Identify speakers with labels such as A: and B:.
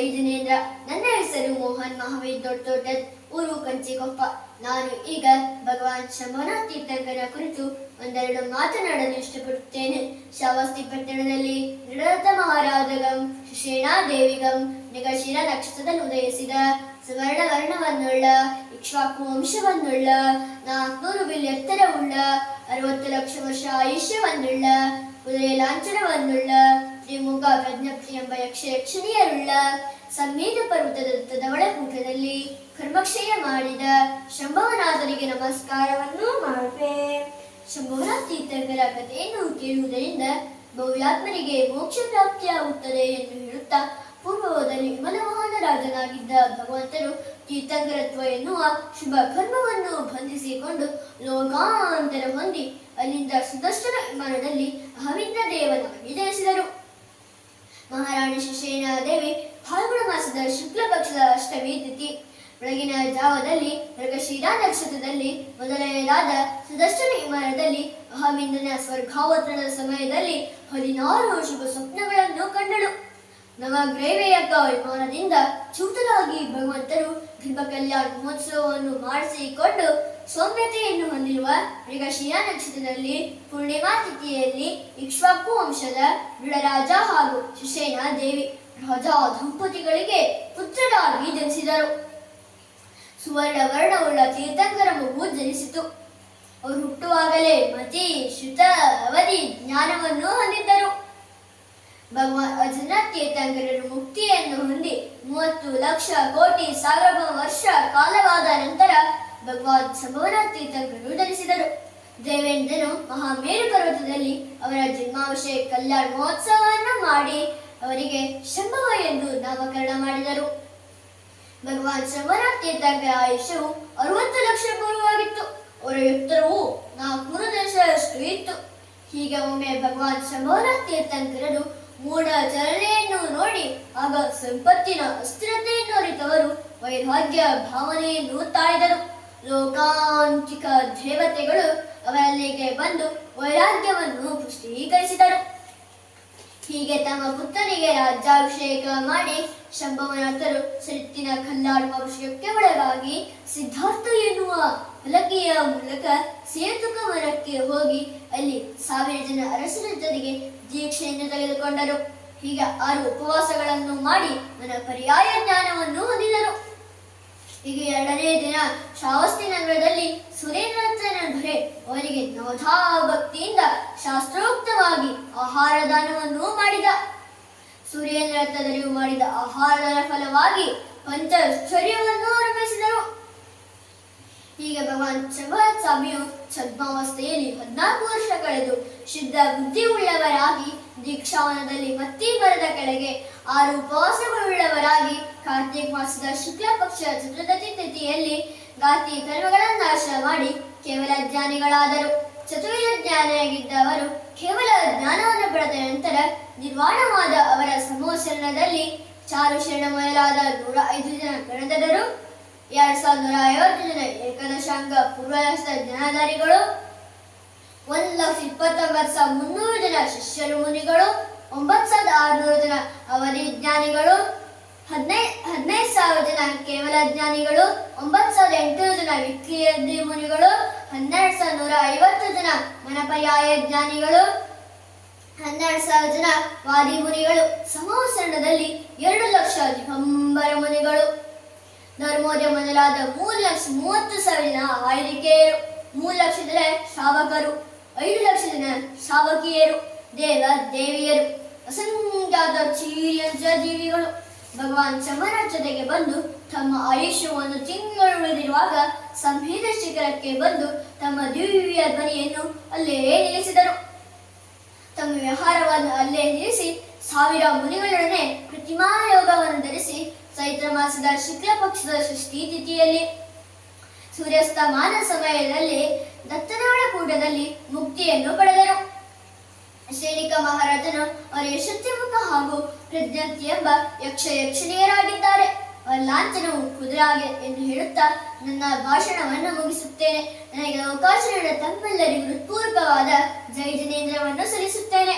A: ಜೈ ನನ್ನ ಹೆಸರು ಮೋಹನ್ ಮಹಾವೀರ್ ದೊಡ್ಡದೊಡ್ಡದ್ ಊರು ಕಂಚಿಕೊಪ್ಪ. ನಾನು ಈಗ ಭಗವಾನ್ ಶಂಭುನಾಥ್ ತೀರ್ಥಂಕರ ಕುರಿತು ಒಂದೆರಡು ಮಾತನಾಡಲು ಇಷ್ಟಪಡುತ್ತೇನೆ. ಶಾವಸ್ತಿ ಪಟ್ಟಣದಲ್ಲಿ ದೃಢರಥ ಮಹಾರಾಜಗಂ ಶಿಶೇಣಾ ದೇವಿಗಂ ನಿಗಶಿರ ನಕ್ಷತ್ರದಲ್ಲಿ ಉದಯಿಸಿದ ಸುವರ್ಣ ವರ್ಣವನ್ನುಳ್ಳ ಇಕ್ಷ್ವಾಕು ವಂಶವನ್ನುಳ್ಳ, ನಾಲ್ಕುನೂರು ಬಿಲ್ ಎತ್ತರವುಳ್ಳ, ಅರವತ್ತು ಲಕ್ಷ ವರ್ಷ ಆಯುಷ್ಯವನ್ನುಳ್ಳ, ಕುದುರೆ ಲಾಂಛನವನ್ನುಳ್ಳ ತ್ರಿಮುಖ ಪ್ರಜ್ಞಪ್ತಿ ಎಂಬ ಯಕ್ಷ ಯಕ್ಷಣಿಯರುಳ್ಳ ಸಂಗೀತ ಪರ್ವತದ ಒಳಕೂಟದಲ್ಲಿ ಕರ್ಮಕ್ಷಯ ಮಾಡಿದ ಶಂಭವನಾಥನಿಗೆ ನಮಸ್ಕಾರವನ್ನು ಮಾಡುವೆ. ಶಂಭವನಾಥ ತೀರ್ಥಂಕರ ಕಥೆಯನ್ನು ಕೇಳುವುದರಿಂದ ಬಹುಯಾತ್ಮರಿಗೆ ಮೋಕ್ಷ ಪ್ರಾಪ್ತಿಯಾಗುತ್ತದೆ ಎಂದು ಹೇಳುತ್ತಾ ಪೂರ್ವದಲ್ಲಿ ವಿಮಲಮೋಹನ ರಾಜನಾಗಿದ್ದ ಭಗವಂತನು ತೀರ್ಥಂಕರತ್ವ ಎನ್ನುವ ಶುಭ ಕರ್ಮವನ್ನು ಬಂಧಿಸಿಕೊಂಡು ಲೋಕಾಂತರ ಹೊಂದಿ ಅಲ್ಲಿಂದ ಸುದರ್ಶನ ವಿಮಾನದಲ್ಲಿ ಅಹವಿಂದ ದೇವನಾಗಿ ಜನಿಸಿದರು ಮಹಾರಾಣಿ ಶಶೇನ ದೇವಿ ಫಾಲ್ಗುಣ ಮಾಸದ ಶುಕ್ಲ ಪಕ್ಷದ ಅಷ್ಟಮಿ ತಿಥಿ. ಬೆಳಗಿನ ಜಾವದಲ್ಲಿ ಮೃಗಶೀಲಾ ನಕ್ಷತ್ರದಲ್ಲಿ ಮೊದಲನೆಯದಾದ ಸುದರ್ಶನ ವಿಮಾನದಲ್ಲಿ ಅಹಮಿಂದನ ಸ್ವರ್ಗಾವತರಣದ ಸಮಯದಲ್ಲಿ ಹದಿನಾರು ಶುಭ ಸ್ವಪ್ನಗಳನ್ನು ಕಂಡಳು. ನವಗ್ರೈವೇಯಕ ವಿಮಾನದಿಂದ ಚೂತರಾಗಿ ಭಗವಂತರು ಗರ್ಭ ಕಲ್ಯಾಣ ಮಹೋತ್ಸವವನ್ನು ಮಾಡಿಸಿಕೊಂಡು ಸೌಮ್ಯತೆಯನ್ನು ಹೊಂದಿರುವ ಮೃಗಶಿರ ನಕ್ಷತ್ರದಲ್ಲಿ ಪೂರ್ಣಿಮಾ ತಿಥಿಯಲ್ಲಿ ಇಕ್ಷ್ವಾಕು ವಂಶದ ದೃಢರಾಜ ಹಾಗೂ ಶಿಶೇನಾ ದೇವಿ ರಾಜ ದಂಪತಿಗಳಿಗೆ ಪುತ್ರರಾಗಿ ಜನಿಸಿದರು. ಸುವರ್ಣ ವರ್ಣವುಳ್ಳ ತೀರ್ಥಂಕರ ಮಗು ಜನಿಸಿತು. ಅವರು ಹುಟ್ಟುವಾಗಲೇ ಮತಿ ಶ್ರುತ ಅವಧಿ ಜ್ಞಾನವನ್ನು ಹೊಂದಿದ್ದರು. ಭಗವಾನ್ ಅರ್ಜುನ ತೀರ್ಥಂಕರರು ಮುಕ್ತಿಯನ್ನು ಹೊಂದಿ ಮೂವತ್ತು ಲಕ್ಷ ಕೋಟಿ ಸಾವಿರ ವರ್ಷ ಕಾಲವಾದ ನಂತರ ಭಗವಾನ್ ಸಂಭವನಾಥ್ ತೀರ್ಥಂಕರರು ಧರಿಸಿದರು. ದೇವೇಂದ್ರನು ಮಹಾಮೇರು ಪರ್ವತದಲ್ಲಿ ಅವರ ಜನ್ಮಾಭಿಷೇಕ ಕಲ್ಯಾಣ ಮಹೋತ್ಸವವನ್ನು ಮಾಡಿ ಅವರಿಗೆ ಶಂಭವ ಎಂದು ನಾಮಕರಣ ಮಾಡಿದರು. ಭಗವಾನ್ ಶಂಭವನಾಥ್ ತೀರ್ಥಂಕರ ಆಯುಷ್ಯವು ಅರವತ್ತು ಲಕ್ಷ ಪೂರ್ವವಾಗಿತ್ತು ಅವರ ಎತ್ತರವು ನಾಲ್ಕುನೂರು ದಶರಷ್ಟು ಇತ್ತು. ಹೀಗೆ ಒಮ್ಮೆ ಭಗವಾನ್ ಶಂಭವನಾಥ್ ತೀರ್ಥಂಕರರು ಮೂಢ ನೋಡಿ ಆಗ ಸಂಪತ್ತಿನ ಅಸ್ಥಿರತೆಯನ್ನು ಅರಿತವರು ವೈರಾಗ್ಯ ಭಾವನೆಯನ್ನು ತಾಳಿದರು. ಲೋಕಾಂತಿಕ ದೇವತೆಗಳು ಅವರಲ್ಲಿಗೆ ಬಂದು ವೈರಾಗ್ಯವನ್ನು ಪುಷ್ಟೀಕರಿಸಿದರು. ಹೀಗೆ ತಮ್ಮ ಪುತ್ರನಿಗೆ ರಾಜ್ಯಾಭಿಷೇಕ ಮಾಡಿ ಶಂಭವನಾಥರು ಸರಿತ್ತಿನ ಕಲ್ಲಾಡುವ ವಿಷಯಕ್ಕೆ ಒಳಗಾಗಿ ಸಿದ್ಧಾರ್ಥ ಎನ್ನುವ ಫಲಕೆಯ ಮೂಲಕ ಸೇತುಕ ಮರಕ್ಕೆ ಹೋಗಿ ಅಲ್ಲಿ ಸಾವಿರ ಜನ ಅರಸರ ಜೊತೆಗೆ ದೀಕ್ಷೆಯನ್ನು ತೆಗೆದುಕೊಂಡರು. ಹೀಗೆ ಆರು ಉಪವಾಸಗಳನ್ನು ಮಾಡಿ ನನ್ನ ಪರ್ಯಾಯ ಜ್ಞಾನವನ್ನು ಶ್ರಾವಸ್ತಿ ನಗರದಲ್ಲಿ ಸುರೇಂದ್ರನಾಥನ ದೊರೆ ಅವರಿಗೆ ನವಧಾ ಭಕ್ತಿಯಿಂದ ಶಾಸ್ತ್ರೋಕ್ತವಾಗಿ ಆಹಾರ ದಾನವನ್ನು ಮಾಡಿದ. ಸುರೇಂದ್ರ ಮಾಡಿದ ಆಹಾರದ ಫಲವಾಗಿ ಪಂಚಶ್ಚರ್ಯವನ್ನು ಆರಂಭಿಸಿದರು. ಹೀಗೆ ಭಗವಾನ್ ಸ್ವಾಮಿಯು ಛದ್ಮಾವಸ್ಥೆಯಲ್ಲಿ ಹದಿನಾಲ್ಕು ವರ್ಷ ಕಳೆದು ಶುದ್ಧ ಬುದ್ಧಿ ಉಳ್ಳವರಾಗಿ ದೀಕ್ಷಾವನದಲ್ಲಿ ಮತ್ತಿ ಮರದ ಕೆಳಗೆ ಆರು ಉಪವಾಸಗಳುಳ್ಳವರಾಗಿ, ಕಾರ್ತಿಕ ಮಾಸದ ಶುಕ್ಲ ಪಕ್ಷ ಚತುರ್ದಶಿ ತಿಥಿಯಲ್ಲಿ ಗಾತಿ ಕರ್ಮಗಳನ್ನು ನಾಶ ಮಾಡಿ ಕೇವಲ ಜ್ಞಾನಿಗಳಾದರು. ಚತುರ್ಯ ಜ್ಞಾನಿಯಾಗಿದ್ದವರು ಕೇವಲ ಜ್ಞಾನವನ್ನು ಪಡೆದ ನಂತರ ನಿರ್ವಾಣವಾದ ಅವರ ಸಮೋಚರಣದಲ್ಲಿ ಚಾರು ಶರಣ ಮೊದಲಾದ ನೂರ ಐದು ಜನ ಗಣಧರರು ಎರಡ್ ಸಾವಿರದ ನೂರ ಐವತ್ತು ಜನ ಏಕದಶಾಂಗ ಪೂರ್ವದರ್ಶದ ಜನಾಧಾರಿಗಳು ಒಂದು ಲಕ್ಷ ಇಪ್ಪತ್ತೊಂಬತ್ತು ಸಾವಿರದ ಮುನ್ನೂರು ಜನ ಶಿಷ್ಯರು ಮುನಿಗಳು, ಒಂಬತ್ತು ಸಾವಿರದ ಆರುನೂರು ಜನ ಅವಧಿ ಜ್ಞಾನಿಗಳು ಹದಿನೈದು ಹದಿನೈದು ಸಾವಿರ ಜನ ಕೇವಲ ಜ್ಞಾನಿಗಳು ಒಂಬತ್ತು ಸಾವಿರದ ಎಂಟುನೂರು ಜನ ವಿಕ್ರಿಯದಿ ಮುನಿಗಳು, ಹನ್ನೆರಡು ಸಾವಿರದ ನೂರ ಐವತ್ತು ಜನ ಮನಪರ್ಯಾಯ ಜ್ಞಾನಿಗಳು ಹನ್ನೆರಡು ಸಾವಿರ ಜನ ವಾದಿ ಮುನಿಗಳು. ಸಮವಸರಣದಲ್ಲಿ ಎರಡು ಲಕ್ಷ ದಿಗಂಬರ ಮುನಿಗಳು. ಧರ್ಮೋದಯ ಮೊದಲಾದ ಮೂರು ಲಕ್ಷ ಮೂವತ್ತು ಸಾವಿರ ಜನ ಆಯ್ದಿಕೆಯರು ಮೂರು ಲಕ್ಷ ಜನ ಶ್ರಾವಕರು. ಐದು ಲಕ್ಷ ಜನ ಶಾವಕಿಯರು ದೇವ ದೇವಿಯರು. ಅಸಂಖ್ಯಾತ ಜೀವಿಗಳು. ಭಗವಾನ್ ಚಮರಾಜತೆಗೆ ಜೊತೆಗೆ ಬಂದು ತಮ್ಮ ಆಯುಷ್ಯ ಒಂದು ತಿಂಗಳು ಉಳಿದಿರುವಾಗ ಸಂಹಿತ ಶಿಖರಕ್ಕೆ ಬಂದು ತಮ್ಮ ದಿವ್ಯ ಧ್ವನಿಯನ್ನು ಅಲ್ಲೇ ನಿಲ್ಲಿಸಿದರು. ತಮ್ಮ ವ್ಯವಹಾರವನ್ನು ಅಲ್ಲೇ ನಿಲ್ಲಿಸಿ ಸಾವಿರ ಮುನಿಗಳೊಡನೆ ಪ್ರತಿಮಾ ಯೋಗವನ್ನು ಧರಿಸಿ ಚೈತ್ರ ಮಾಸದ ಶುಕ್ಲ ಪಕ್ಷದ ಷಷ್ಠಿ ತಿಥಿಯಲ್ಲಿ ಸೂರ್ಯಾಸ್ತಮಾನ ಸಮಯದಲ್ಲಿ ದತ್ತನವಳ ಕೂಟದಲ್ಲಿ ಮುಕ್ತಿಯನ್ನು ಪಡೆದರು. ಸೈನಿಕ ಮಹಾರಾಜನು ಅವರ ಯಶಸ್ತಿಮುಖ ಹಾಗೂ ಪ್ರಜ್ಞಪ್ತಿ ಎಂಬ ಯಕ್ಷ ಯಕ್ಷಣಿಯರಾಗಿದ್ದಾರೆ ಲಾಂಛನವು ಕುದುರಾಗೆ ಎಂದು ಹೇಳುತ್ತಾ ನನ್ನ ಭಾಷಣವನ್ನು ಮುಗಿಸುತ್ತೇನೆ. ನನಗೆ ಅವಕಾಶ ನೀಡಿದ ತಮ್ಮೆಲ್ಲರಿಗೂ ಹೃತ್ಪೂರ್ವಕವಾದ ಜೈ ಜನೇಂದ್ರವನ್ನು ಸಲ್ಲಿಸುತ್ತೇನೆ.